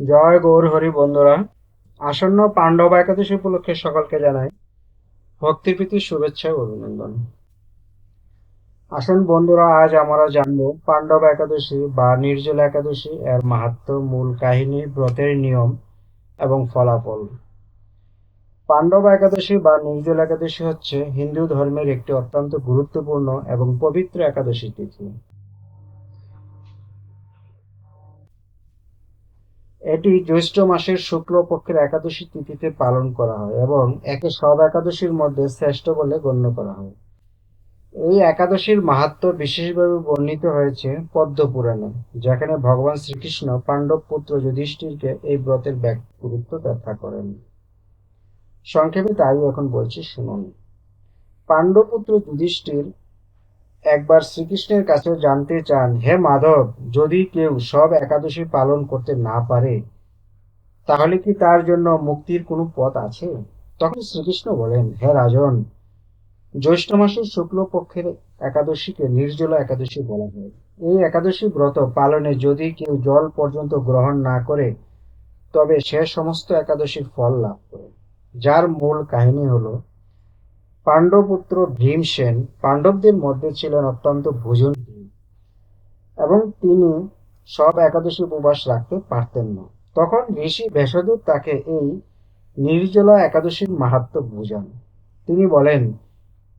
জয় গৌর হরি বন্ধুরা। আসন্ন পাণ্ডব একাদশী উপলক্ষে সকলকে জানাই ভক্তিপ্রীতি, শুভেচ্ছা ও অভিনন্দন। আসুন বন্ধুরা, আজ আমরা জানব পাণ্ডব একাদশী বা নির্জল একাদশী এর মাহাত্ম, মূল কাহিনী, ব্রতের নিয়ম এবং ফলাফল। পাণ্ডব একাদশী বা নির্জল একাদশী হচ্ছে হিন্দু ধর্মের একটি অত্যন্ত গুরুত্বপূর্ণ এবং পবিত্র একাদশী তিথি। এটি জ্যৈষ্ঠ মাসের শুক্ল পক্ষের একাদশী তিথিতে পালন করা হয় এবং একে সব একাদশীর মধ্যে শ্রেষ্ঠ বলে গণ্য করা হয়। এই একাদশীর মাহাত্ম বিশেষভাবে বর্ণিত হয়েছে পদ্ম পুরাণে, যেখানে ভগবান শ্রীকৃষ্ণ পাণ্ডব পুত্র যুধিষ্ঠিরকে এই ব্রতের গুরুত্ব ব্যাখ্যা করেন। সংক্ষেপে তাই এখন বলছি শুনুন। পাণ্ডবপুত্র যুধিষ্ঠির একবার শ্রীকৃষ্ণের কাছে জানতে চান, হে মাধব, যদি কেউ সব একাদশী পালন করতে না পারে, তাহলে কি তার জন্য মুক্তির কোনো পথ আছে? তখন শ্রীকৃষ্ণ বলেন, হে রাজন, জ্যৈষ্ঠ মাসের শুক্ল পক্ষের একাদশীকে নির্জলা একাদশী বলা হয়। এই একাদশী ব্রত পালনে যদি কেউ জল পর্যন্ত গ্রহণ না করে, তবে সে সমস্ত একাদশীর ফল লাভ করে। যার মূল কাহিনী হলো পাণ্ডবপুত্র ভীমসেন পাণ্ডবদের মধ্যে ছিলেন অত্যন্ত ভোজনপ্রিয় এবং তিনি সব একাদশী উপবাস রাখতে পারতেন না। তখন ঋষি ভেষদেব তাকে এই নির্জলা একাদশীর মাহাত্ম বুঝান। তিনি বলেন,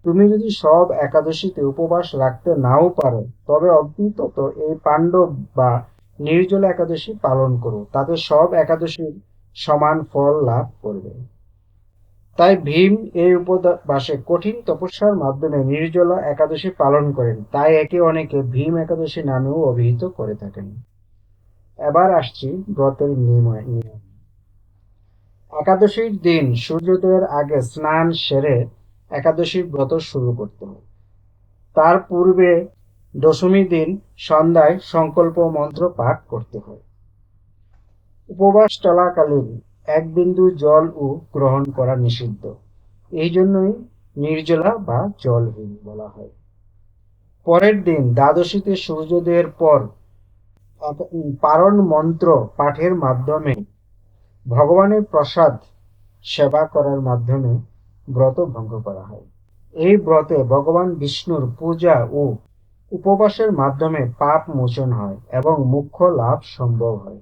তুমি যদি সব একাদশীতে উপবাস রাখতে নাও পারো, তবে অন্তত এই পাণ্ডব বা নির্জলা একাদশী পালন করো। তাতে সব একাদশীর সমান ফল লাভ করবে। তাই ভীম এই উপবাসে কঠিন তপস্যার মাধ্যমে নির্জলা একাদশী পালন করেন। তাই একে অনেকে ভীম একাদশী নামেও অভিহিত করে থাকেন। এবার আসছি ব্রতের নিয়ম একাদশীর দিন সূর্যোদয়ের আগে স্নান সেরে একাদশীর ব্রত শুরু করতে হয়। তার পূর্বে দশমী দিন সন্ধ্যায় সংকল্প মন্ত্র পাঠ করতে হয়। উপবাস চলাকালীন এক বিন্দু জল ও গ্রহণ করা নিষিদ্ধ। এই জন্যই নির্জলা বা জলহীন বলা হয়। পরের দিন দ্বাদশীতে সূর্যোদয়ের পর পারণ মন্ত্র পাঠের মাধ্যমে ভগবানের প্রসাদ সেবা করার মাধ্যমে ব্রত ভঙ্গ করা হয়। এই ব্রতে ভগবান বিষ্ণুর পূজা ও উপবাসের মাধ্যমে পাপ মোচন হয় এবং মুখ্য লাভ সম্ভব হয়।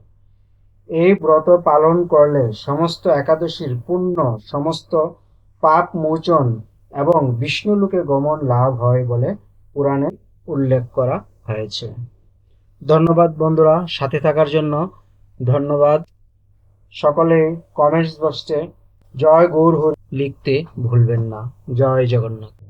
এই ব্রত পালন করলে সমস্ত একাদশীর পুণ্য, সমস্ত পাপ মোচন এবং বিষ্ণুলোকে গমন লাভ হয় বলে পুরাণে উল্লেখ করা হয়েছে। ধন্যবাদ বন্ধুরা, সাথে থাকার জন্য ধন্যবাদ। সকলে কমেন্টস বক্সে জয় গৌর লিখতে ভুলবেন না। জয় জগন্নাথ।